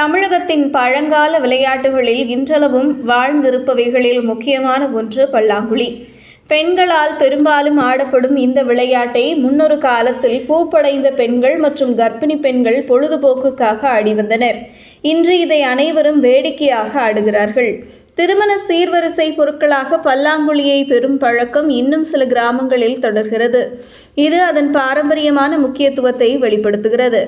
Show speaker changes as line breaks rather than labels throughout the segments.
தமிழகத்தின் பழங்கால விளையாட்டுகளில் இன்றளவும் வாழ்ந்திருப்பவைகளில் முக்கியமான ஒன்று பல்லாங்குழி. பெண்களால் பெரும்பாலும் ஆடப்படும் இந்த விளையாட்டை முன்னொரு காலத்தில் பூப்படைந்த பெண்கள் மற்றும் கர்ப்பிணி பெண்கள் பொழுதுபோக்குக்காக ஆடி வந்தனர். இன்று இதை அனைவரும் வேடிக்கையாக ஆடுகிறார்கள். திருமண சீர்வரிசை பொருட்களாக பல்லாங்குழியை பெறும் பழக்கம் இன்னும் சில கிராமங்களில் தொடர்கிறது. இது அதன் பாரம்பரியமான முக்கியத்துவத்தை வெளிப்படுத்துகிறது.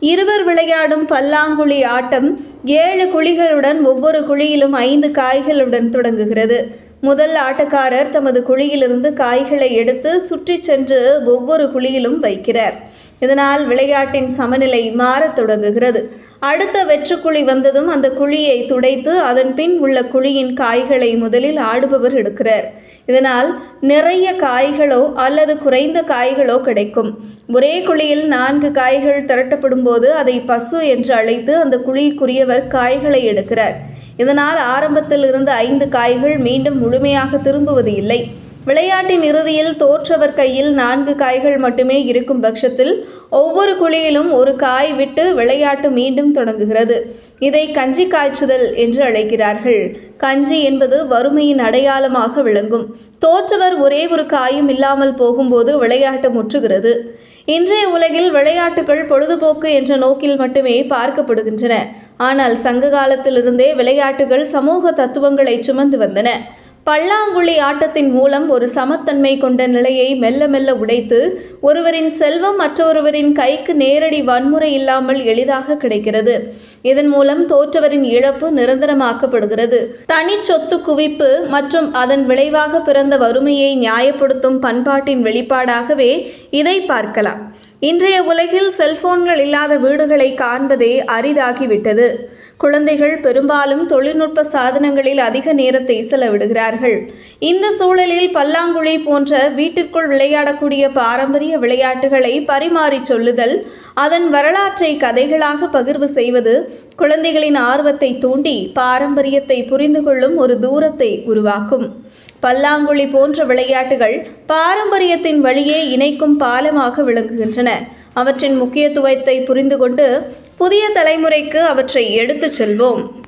இருவர் விளையாடும் பல்லாங்குழி ஆட்டம் ஏழு குழிகளுடன் ஒவ்வொரு குழியிலும் ஐந்து காய்களுடன் தொடங்குகிறது. முதல் ஆட்டக்காரர் தமது குழியிலிருந்து காய்களை எடுத்து சுற்றி சென்று ஒவ்வொரு குழியிலும் வைக்கிறார். இதனால் விளையாட்டின் சமநிலை மாறத் தொடங்குகிறது. அடுத்த வெற்றுக்குழி வந்ததும் அந்த குழியை துடைத்து அதன் பின் உள்ள குழியின் காய்களை முதலில் ஆடுபவர் எடுக்கிறார். இதனால் நிறைய காய்களோ அல்லது குறைந்த காய்களோ கிடைக்கும். ஒரே குழியில் நான்கு காய்கள் திரட்டப்படும் போது அதை பசு என்று அழைத்து அந்த குழிக்குரியவர் காய்களை எடுக்கிறார். இதனால் ஆரம்பத்தில் இருந்த ஐந்து காய்கள் மீண்டும் முழுமையாக திரும்புவது இல்லை. விளையாட்டின் இறுதியில் தோற்றவர் கையில் நான்கு காய்கள் மட்டுமே இருக்கும் பட்சத்தில் ஒவ்வொரு குழியிலும் ஒரு காய் விட்டு விளையாட்டு மீண்டும் தொடங்குகிறது. இதை கஞ்சி காய்ச்சுதல் என்று அழைக்கிறார்கள். கஞ்சி என்பது வறுமையின் அடையாளமாக விளங்கும். தோற்றவர் ஒரே ஒரு காயும் இல்லாமல் போகும்போது விளையாட்டு முற்றுகிறது. இன்றைய உலகில் விளையாட்டுகள் பொழுதுபோக்கு என்ற நோக்கில் மட்டுமே பார்க்கப்படுகின்றன. ஆனால் சங்க காலத்திலிருந்தே விளையாட்டுகள் சமூக தத்துவங்களை சுமந்து வந்தன. பல்லாங்குழி ஆட்டத்தின் மூலம் ஒரு சமத்தன்மை கொண்ட நிலையை மெல்ல மெல்ல உடைத்து ஒருவரின் செல்வம் மற்றொருவரின் கைக்கு நேரடி வன்முறை இல்லாமல் எளிதாக கிடைக்கிறது. இதன் மூலம் தோற்றவரின் இழப்பு நிரந்தரமாக்கப்படுகிறது. தனி சொத்து குவிப்பு மற்றும் அதன் விளைவாக பிறந்த வறுமையை நியாயப்படுத்தும் பண்பாட்டின் வெளிப்பாடாகவே இதை பார்க்கலாம். இன்றைய உலகில் செல்போன்கள் இல்லாத வீடுகளை காண்பதே அரிதாகிவிட்டது. குழந்தைகள் பெரும்பாலும் தொழில்நுட்ப சாதனங்களில் அதிக நேரத்தை செலவிடுகிறார்கள். இந்த சூழலில் பல்லாங்குழி போன்ற வீட்டிற்குள் விளையாடக்கூடிய பாரம்பரிய விளையாட்டுகளை பரிமாறிச் சொல்லுதல் அதன் வரலாற்றை கதைகளாக பகிர்வு செய்வது குழந்தைகளின் ஆர்வத்தை தூண்டி பாரம்பரியத்தை புரிந்து கொள்ளும் ஒரு தூரத்தை உருவாக்கும். பல்லாங்குழி போன்ற விளையாட்டுகள் பாரம்பரியத்தின் வழியே இணைக்கும் பாலமாக விளங்குகின்றன. அவற்றின் முக்கியத்துவத்தை புரிந்து கொண்டு புதிய தலைமுறைக்கு அவற்றை எடுத்துச் செல்வோம்.